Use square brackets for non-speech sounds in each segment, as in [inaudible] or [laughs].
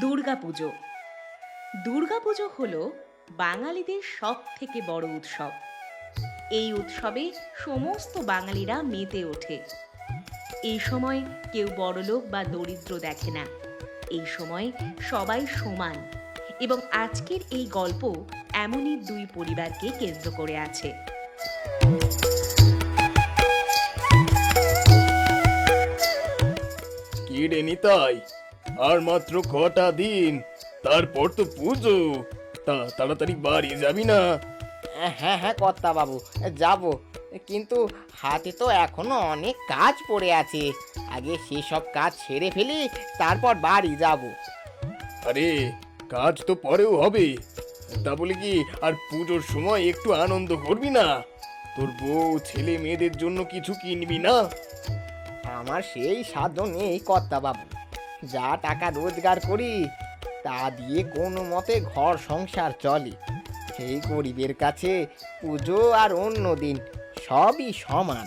দুর্গাপুজো দুর্গাপুজো হল বাঙালিদের সব থেকে বড় উৎসব। এই উৎসবে সমস্ত বাঙালিরা মেতে ওঠে। এই সময় কেউ বড়লোক বা দরিদ্র দেখে না। এই সময় সবাই সমান এবং আজকের এই গল্প এমনই দুই পরিবারকে কেন্দ্র করে আছে। নিতাই আর মাত্র কটা দিন তারপর তো পুজো। তা তাড়াতাড়ি বাড়ি যাবি না? হ্যাঁ হ্যাঁ কর্তা বাবু যাব। কিন্তু হাতে তো এখনও অনেক কাজ পড়ে আছে। আগে সেসব কাজ সেরে ফেলি তারপর বাড়ি যাব। আরে কাজ তো পরেও হবে। তা বলে কি আর পুজোর সময় একটু আনন্দ করবি না? তোর বউ ছেলে মেয়েদের জন্য কিছু কিনবি না? আমার সেই সাধ্য নেই কর্তা বাবু যা টাকা রোজগার করি তা দিয়ে কোনো মতে ঘর সংসার চলে। সেই গরিবের কাছে পুজো আর অন্য দিন সবই সমান।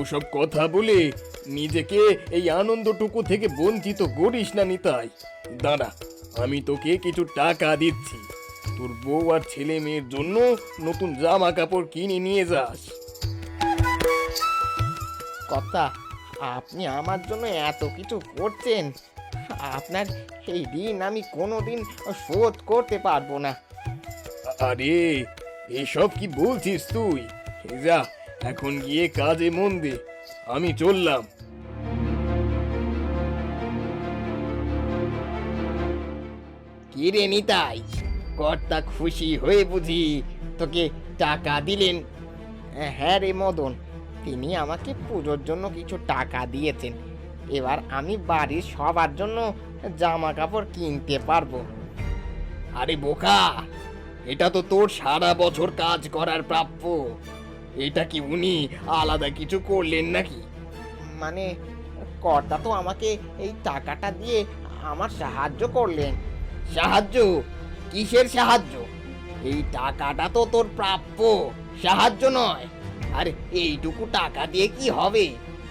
ওসব কথা বলে নিজেকে এই আনন্দটুকু থেকে বঞ্চিত করিস না নিতাই। দাঁড়া আমি তোকে কিছু টাকা দিচ্ছি। তোর বউ আর ছেলে মেয়ের জন্য নতুন জামা কাপড় কিনে নিয়ে যাস। কথা আপনি আমার জন্য এত কিছু করছেন। আপনার এই ঋণ আমি কোনো দিন শোধ করতে পারব না। আরে এসব কি বলছিস তুই? যা এখন গিয়ে কাজে মন দে আমি চললাম। কি রে নিতাই কর্তা খুশি হয়ে বুঝি তোকে টাকা দিলেন। হ্যাঁ রে মদন তিনি আমাকে পুজোর জন্য কিছু টাকা দিয়েছেন। এবার আমি বাড়ির সবার জন্য জামা কাপড় কিনতে পারব। আরে বোকা! এটা তো তোর সারা বছর কাজ করার প্রাপ্য। এটা কি উনি আলাদা কিছু করলেন নাকি? মানে কর্তা তো আমাকে এই টাকাটা দিয়ে আমার সাহায্য করলেন। সাহায্য? কিসের সাহায্য? এই টাকাটা তো তোর প্রাপ্য। সাহায্য নয়। আর এইটুকু টাকা দিয়ে কি হবে?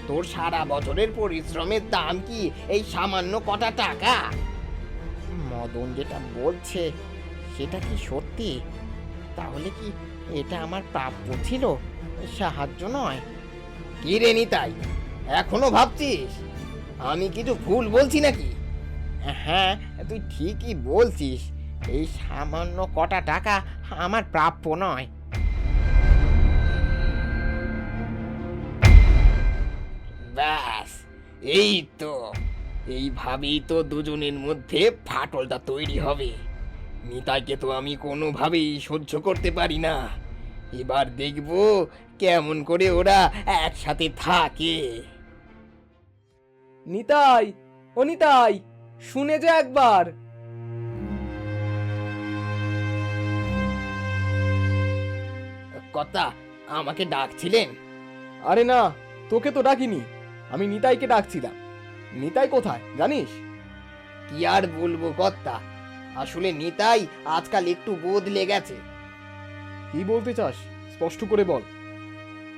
তোর সারা বছরের পরিশ্রমের দাম কি এই সামান্য কটা টাকা? মদন যেটা বলছে, সেটা কি সত্যি? তাহলে কি এটা আমার প্রাপ্য ছিল? সাহায্য নয়। কি রে নিতাই, এখনও ভাবছিস? আমি কিছু ভুল বলছি নাকি? হ্যাঁ তুই ঠিকই বলছিস। এই সামান্য কটা টাকা আমার প্রাপ্য নয়। ব্যাস এই তো। এইভাবেই তো দুজনের মধ্যে ফাটলটা তৈরি হবে। নিতাইকে তো আমি কোনোভাবেই সহ্য করতে পারি না। এবার দেখব কেমন করে ওরা একসাথে থাকে। নিতাই ও নিতাই শুনে যা একবার। কথা আমাকে ডাকছিলেন? আরে না তোকে তো ডাকিনি। আমি নিতাইকে ডাকছিলাম। নিতাই কোথায় জানিস? কি আর বলব কর্তা? আসলে নিতাই আজকাল একটু বদলে গেছে। কি বলতে চাস? স্পষ্ট করে বল।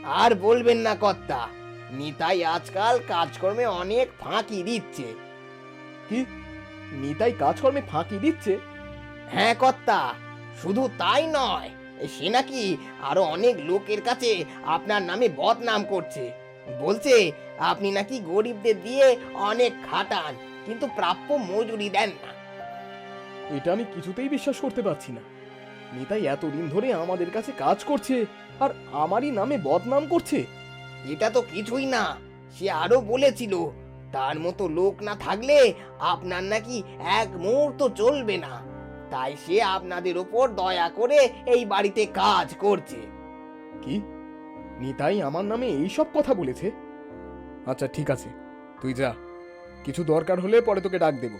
আর বলবেন না কর্তা নিতাই আজকাল কাজকর্মে অনেক ফাঁকি দিচ্ছে। কি? নিতাই কাজকর্মে ফাঁকি দিচ্ছে? হ্যাঁ কর্তা শুধু তাই নয় সে নাকি আরও অনেক লোকের কাছে আপনার নামে বদনাম করছে। বলছে আপনি নাকি গরিবদের দিয়ে অনেক খাটান কিন্তু প্রাপ্য মজুরি দেন না। এটা আমি কিছুতেই বিশ্বাস করতে পারছি না। নিতাই এতদিন ধরে আমাদের কাছে কাজ করছে আর আমারই নামে বদনাম করছে। এটা তো কিছুই না সে আরও বলেছিল তার মতো লোক না থাকলে আপনার নাকি এক মুহূর্ত চলবে না। তাই সে আপনাদের ওপর দয়া করে এই বাড়িতে কাজ করছে। কি? নিতাই আমার নামে এই সব কথা বলেছে? আচ্ছা ঠিক আছে। তুই যা। কিছু দরকার হলে পরে তোকে ডাক দেবো।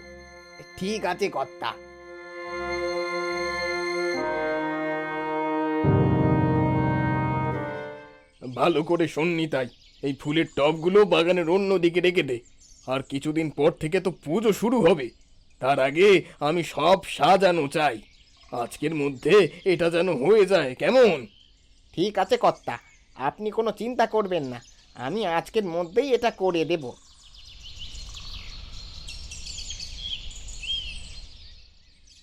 ঠিক আছে কর্তা। ভালো করে শোননি তাই এই ফুলের টবগুলো বাগানের অন্য দিকে রেখে দে। আর কিছুদিন পর থেকে তো পুজো শুরু হবে। তার আগে আমি সব সাজানো চাই। আজকের মধ্যে এটা যেন হয়ে যায় কেমন? ঠিক আছে কর্তা। আপনি কোনো চিন্তা করবেন না। আমি আজকের মধ্যেই এটা করে দেব।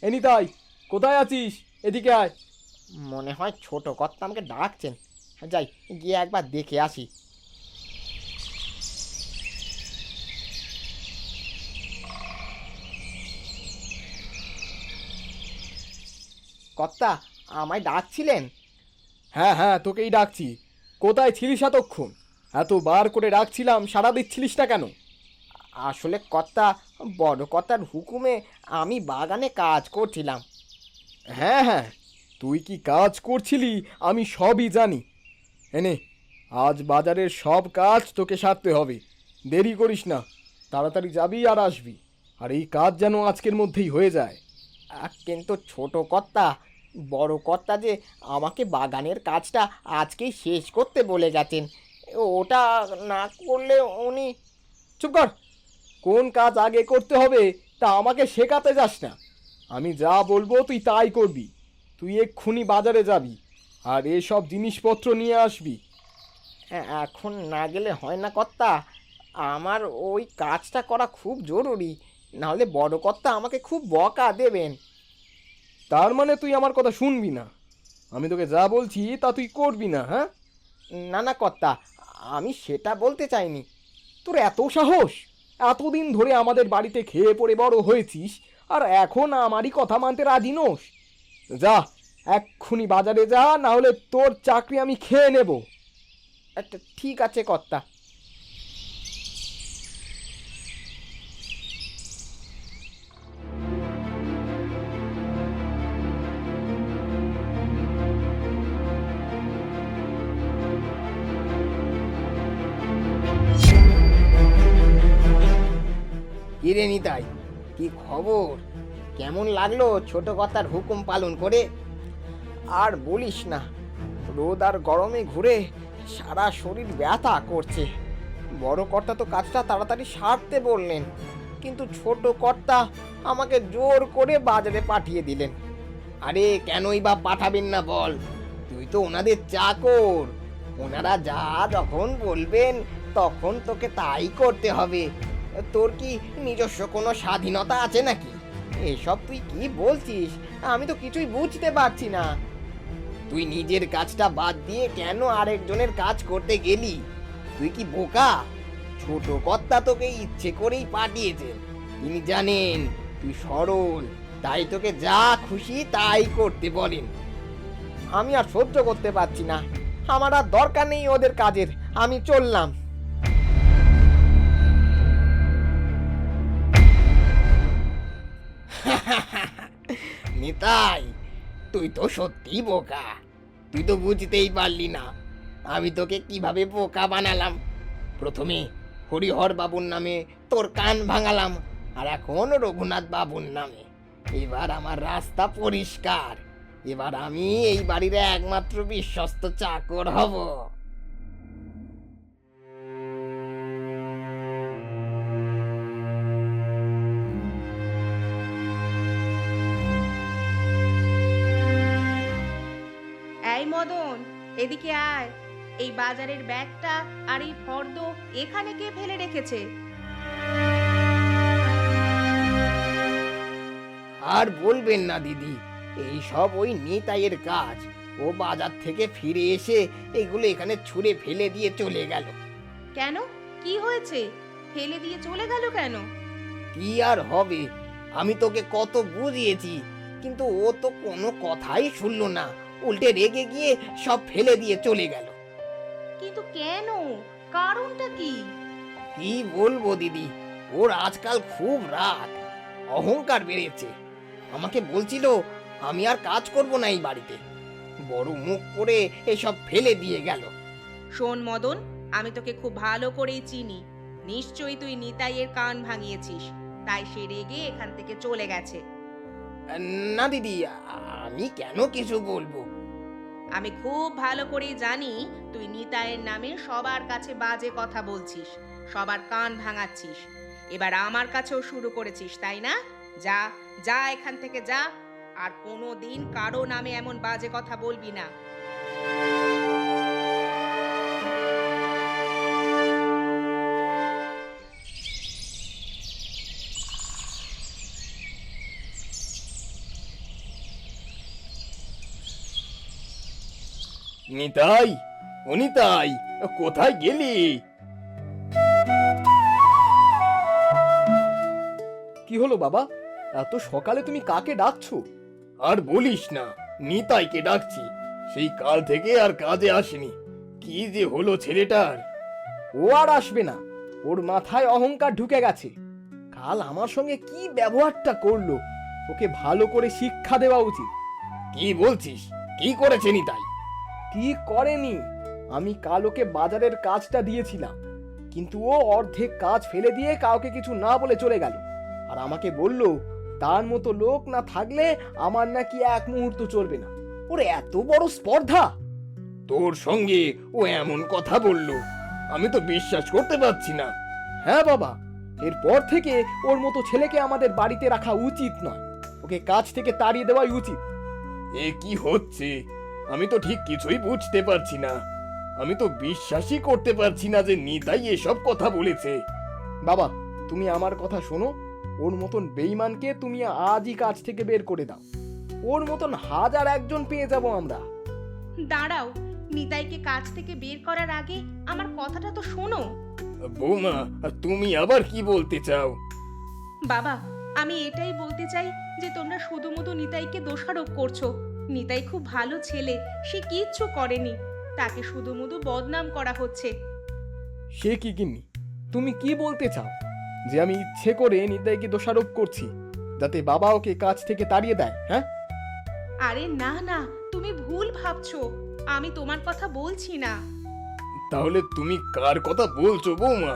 এনিতাই কোথায় আছিস? এদিকে আয়। মনে হয় ছোট কর্তা আমাকে ডাকছেন। যাই গিয়ে একবার দেখে আসি। কর্তা আমায় ডাকছিলেন? হ্যাঁ হ্যাঁ তোকেই ডাকছি। কোথায় ছিলিস এতক্ষণ? এত বার করে রাখছিলাম সারা দিচ্ছিলিস না কেন? আসলে কর্তা বড় কর্তার হুকুমে আমি বাগানে কাজ করছিলাম। হ্যাঁ হ্যাঁ তুই কি কাজ করছিলি? আমি সবই জানি। এনে আজ বাজারের সব কাজ তোকে সারতে হবে। দেরি করিস না তাড়াতাড়ি যাবি আর আসবি। আর এই কাজ যেন আজকের মধ্যেই হয়ে যায়। কিন্তু ছোট কর্তা বড় কর্তা যে আমাকে বাগানের কাজটা আজকেই শেষ করতে বলে গেছেন। ওটা না করলে উনি চুপ কর। কোন কাজ আগে করতে হবে তা আমাকে শেখাতে যাস না। আমি যা বলব তুই তাই করবি। তুই এক্ষুনি বাজারে যাবি আর এসব জিনিসপত্র নিয়ে আসবি। এখন না গেলে হয় না কর্তা। আমার ওই কাজটা করা খুব জরুরি। নাহলে বড় কর্তা আমাকে খুব বকা দেবেন। তার মানে তুই আমার কথা শুনবি না। আমি তোকে যা বলছি তা তুই করবি না হ্যাঁ? না না কর্তা আমি সেটা বলতে চাইনি। তোর এত সাহস? এতদিন ধরে আমাদের বাড়িতে খেয়ে পড়ে বড় হয়েছিস আর এখন আমারই কথা মানতে রাজি নোস? যা এক্ষুনি বাজারে যা না হলে তোর চাকরি আমি খেয়ে নেব। আচ্ছা ঠিক আছে কর্তা। খবর? কেমন লাগল ছোট কর্তার হুকুম পালন করে? আর বলিস না, রোদ আর গরমে ঘুরে সারা শরীর ব্যথা করছে। বড় কর্তা তো কাজটা তাড়াতাড়ি সারতে বললেন, কিন্তু ছোট কর্তা আমাকে জোর করে বাজারে পাঠিয়ে দিলেন। আরে কেনই বা পাঠাবেন না বল, তুই তো ওনাদের চাকর। ওনারা যা যখন বলবেন তখন তোকে তাই করতে হবে। তোর কি নিজস্ব কোনো স্বাধীনতা আছে নাকি? এসব তুই কি বলছিস? আমি তো কিছুই বুঝতে পারছি না। তুই নিজের কাজটা বাদ দিয়ে কেন আরেকজনের কাজ করতে গেলি? তুই কি বোকা? ছোট কর্তা তোকে ইচ্ছে করেই পাঠিয়েছেন তিনি জানেন, তুই সরল, তাই তোকে যা খুশি তাই করতে বলেন। আমি আর সহ্য করতে পারছি না। আমার আর দরকার নেই ওদের কাজের। আমি চললাম। [laughs] নিতাই, তুই তো সত্যি বোকা। তুই তো বুঝতেই পারলি না, আমি তোকে কীভাবে বোকা বানালাম। প্রথমে হরিহর বাবুর নামে তোর কান ভাঙালাম, আর এখন রঘুনাথ বাবুর নামে। এবার আমার রাস্তা পরিষ্কার। এবার আমি এই বাড়ির একমাত্র বিশ্বস্ত চাকর হব। এই ব্যাগটা আর এই ফর্দ এখানে কে ফেলে রেখেছে? আর বলবেন না দিদি এই সব ওই নিতাইয়ের কাজ। ও বাজার থেকে ফিরে এসে এগুলো এখানে ছুঁড়ে ফেলে দিয়ে চলে গেল। কেন? কি হয়েছে? ফেলে দিয়ে চলে গেল কেন? কি আর হবে? আমি তোকে কত বুঝিয়েছি কিন্তু ও তো কোনো কথাই শুনলো না। উল্টে রেগে গিয়ে সব ফেলে দিয়ে চলে গেল। কিন্তু কেন? কারণটা কি? কি বলব দিদি? ওর আজকাল খুব রাগ। অহংকার বেড়েছে। আমাকে বলছিল আমি আর কাজ করব না এই বাড়িতে। বড় মুখ করে এসব ফেলে দিয়ে গেল। শোন মদন আমি তোকে খুব ভালো করেই চিনি। নিশ্চয়ই তুই নিতাইয়ের কান ভাঙিয়েছিস। তাই সে রেগে এখান থেকে চলে গেছে। না দিদি আমি কেন কিছু বলব? আমি খুব ভালো করেই জানি তুই নিতায়ের নামে সবার কাছে বাজে কথা বলছিস, সবার কান ভাঙাচ্ছিস। এবার আমার কাছেও শুরু করেছিস, তাই না? যা যা এখান থেকে যা, আর কোনো দিন কারও নামে এমন বাজে কথা বলবি না। নিতাই ও নিতাই কোথায় গেলি? কি হলো বাবা? এত সকালে তুমি কাকে ডাকছো? আর বলিস না নিতাইকে ডাকছি। সেই কাল থেকে আর কাজে আসেনি। কি যে হলো ছেলেটার? ও আর আসবে না। ওর মাথায় অহংকার ঢুকে গেছে। কাল আমার সঙ্গে কি ব্যবহারটা করল? ওকে ভালো করে শিক্ষা দেওয়া উচিত। কি বলছিস? কি করেছে নিতাই? কি করেনি? আমি কাল ওকে বাজারের কাজটা দিয়েছিলাম কিন্তু ও অর্ধেক কাজ ফেলে দিয়ে কাউকে কিছু না বলে চলে গেল। আর আমাকে বলল তার মতো লোক না থাকলে আমার নাকি এক মুহূর্ত চলবে না। ওর এত বড় স্পর্ধা! তোর সঙ্গে ও এমন কথা বলল আমি তো বিশ্বাস করতে পারছি না। হ্যাঁ বাবা এরপর থেকে ওর মতো ছেলেকে আমাদের বাড়িতে রাখা উচিত নয়। ওকে কাজ থেকে তাড়িয়ে দেওয়াই উচিত। এ কি হচ্ছে? আমি তো ঠিক কিছুই বুঝতে পারছি না। আমি তো বিশ্বাসই করতে পারছি না যে নিতাই এসব কথা বলেছে। বাবা তুমি আমার কথা শোনো। ওর মতন বেইমানকে তুমি আজই কাজ থেকে বের করে দাও। ওর মতন হাজার একজন পেয়ে যাব আমরা। দাঁড়াও নিতাইকে কাজ থেকে বের করার আগে আমার কথাটা তো শোনো। বৌমা তুমি আবার কি বলতে চাও? বাবা আমি এটাই বলতে চাই যে তোমরা শুধুমুধু নিতাইকে দোষারোপ করছ। নিতাই খুব ভালো ছেলে সে কিচ্ছু করেনি। তাকে শুধুমুধু বদনাম করা হচ্ছে। সে কি কিন্নি তুমি কি বলতে চাও? যে আমি ইচ্ছে করে নিতাইকে দোষারোপ করছি যাতে বাবা ওকে কাজ থেকে তাড়িয়ে দেয় হ্যাঁ? আরে না না তুমি ভুল ভাবছ। আমি তোমার কথা বলছি না। তাহলে তুমি কার কথা বলছো বৌমা?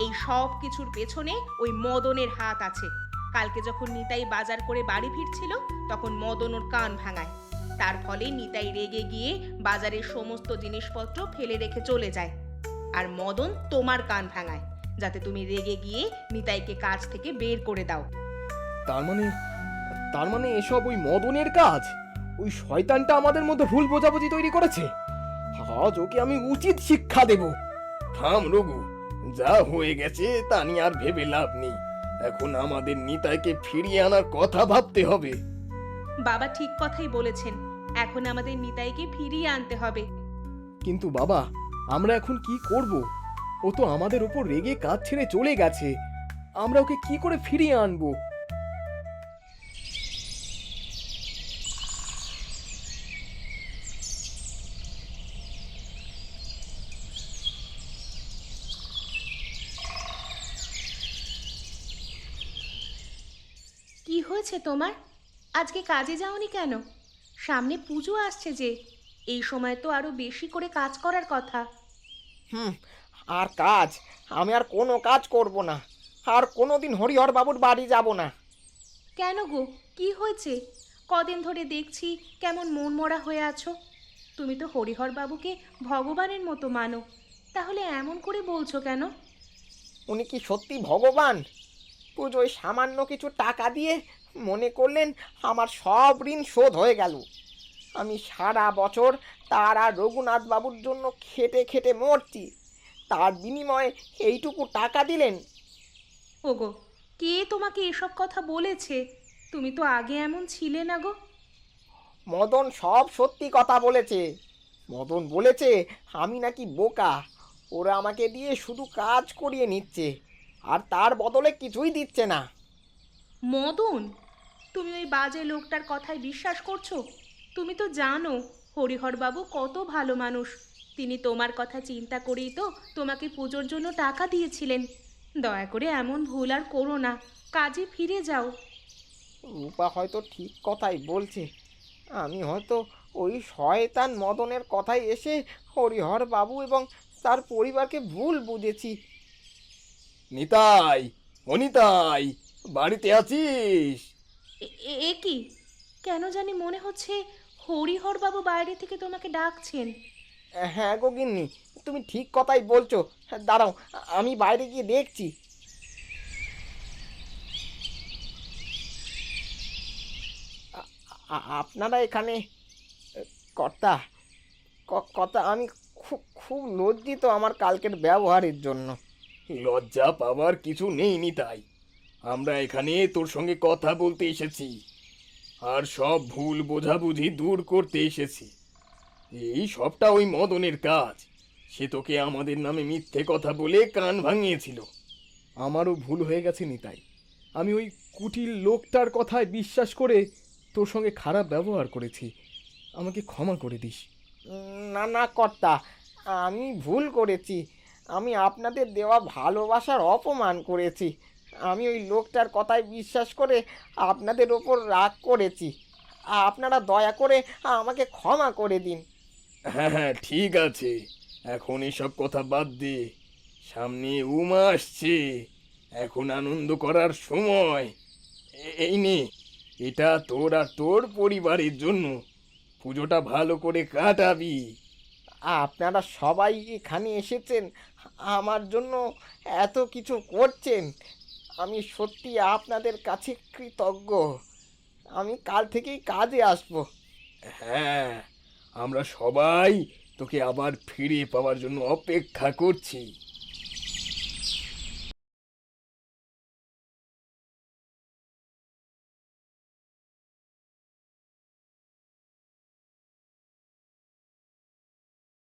এই সব কিছুর পেছনে ওই মদনের হাত আছে। কালকে যখন নিতাই বাজার করে বাড়ি ফিরছিল, তখন মদন ওর কান ভাঙায়। তার ফলে নিতাই রেগে গিয়ে বাজারের সমস্ত জিনিসপত্র ফেলে রেখে চলে যায়। আর মদন তোমার কান ভাঙায়, যাতে তুমি রেগে গিয়ে নিতাইকে কাজ থেকে বের করে দাও। তার মানে তার মানে এসব ওই মদনের কাজ? ওই শয়তানটা আমাদের মধ্যে ভুল বোঝাবুঝি তৈরি করেছে? আজ ওকে আমি উচিত শিক্ষা দেব। থাম রঘু, যা হয়ে গেছে তা নিয়ে আর ভেবে লাভ নেই। এখন আমাদের নিতাইকে ফিরিয়ে আনার কথা ভাবতে হবে। বাবা ঠিক কথাই বলেছেন এখন আমাদের নিতাইকে ফিরিয়ে আনতে হবে। কিন্তু বাবা আমরা এখন কি করব? ও তো আমাদের উপর রেগে কাজ ছেড়ে চলে গেছে। আমরা ওকে কি করে ফিরিয়ে আনব কি হয়েছে তোমার? আজকে কাজে যাওনি কেন? সামনে পুজো আসছে যে এই সময় তো আরও বেশি করে কাজ করার কথা। হুম আর কাজ আমি আর কোনো কাজ করব না। আর কোনোদিন হরিহর বাবুর বাড়ি যাব না। কেন গো? কি হয়েছে? কদিন ধরে দেখছি কেমন মন মরা হয়ে আছো। তুমি তো হরিহর বাবুকে ভগবানের মতো মানো। তাহলে এমন করে বলছো কেন? উনি কি সত্যি ভগবান? পুজোয় সামান্য কিছু টাকা দিয়ে মনে করলেন আমার সব ঋণ শোধ হয়ে গেল। আমি সারা বছর তার আর রঘুনাথ বাবুর জন্য খেটে খেটে মরছি। তার বিনিময়ে এইটুকু টাকা দিলেন। ওগো কে তোমাকে এসব কথা বলেছে? তুমি তো আগে এমন ছিলে না গো। মদন সব সত্যি কথা বলেছে। মদন বলেছে আমি নাকি বোকা। ওরা আমাকে দিয়ে শুধু কাজ করিয়ে নিচ্ছে আর তার বদলে কিছুই দিচ্ছে না। মদন? তুমি ওই বাজে লোকটার কথায় বিশ্বাস করছ? তুমি তো জানো হরিহরবাবু কত ভালো মানুষ। তিনি তোমার কথা চিন্তা করেই তো তোমাকে পুজোর জন্য টাকা দিয়েছিলেন। দয়া করে এমন ভুল আর করো না কাজে ফিরে যাও। রূপা হয়তো ঠিক কথাই বলছে। আমি হয়তো ওই শয়তান মদনের কথায় এসে হরিহর বাবু এবং তার পরিবারকে ভুল বুঝেছি। নিতাই অনিতাই বাড়িতে আছিস? এ- কি? কেন জানি মনে হচ্ছে হরিহরবাবু বাইরে থেকে তোমাকে ডাকছেন। হ্যাঁ গো গিন্নি তুমি ঠিক কথাই বলছো। দাঁড়াও আমি বাইরে গিয়ে দেখছি। আপনারা এখানে কর্তা কথা আমি খুব খুব লজ্জিত আমার কালকের ব্যবহারের জন্য। লজ্জা পাওয়ার কিছু নেই নিতাই আমরা এখানে তোর সঙ্গে কথা বলতে এসেছি। আর সব ভুল বোঝাবুঝি দূর করতে এসেছি। এই সবটা ওই মদনের কাজ। সে তোকে আমাদের নামে মিথ্যে কথা বলে কান ভাঙিয়েছিল। আমারও ভুল হয়ে গেছে নিতাই আমি ওই কুটির লোকটার কথায় বিশ্বাস করে তোর সঙ্গে খারাপ ব্যবহার করেছি। আমাকে ক্ষমা করে দিস। না না, কর্তা। আমি ভুল করেছি। আমি আপনাদের দেওয়া ভালোবাসার অপমান করেছি। আমি ওই লোকটার কথায় বিশ্বাস করে আপনাদের ওপর রাগ করেছি। আপনারা দয়া করে আমাকে ক্ষমা করে দিন। হ্যাঁ হ্যাঁ ঠিক আছে। এখন এসব কথা বাদ দে। সামনে উমা আসছে। এখন আনন্দ করার সময়। এই নে এটা তোর আর তোর পরিবারের জন্য। পুজোটা ভালো করে কাটাবি। আপনারা সবাই এখানে এসেছেন। আমার জন্য এত কিছু করছেন। আমি সত্যি আপনাদের কাছে কৃতজ্ঞ। আমি কাল থেকেই কাজে আসব। হ্যাঁ আমরা সবাই তোকে আবার ফিরে পাওয়ার জন্য অপেক্ষা করছি।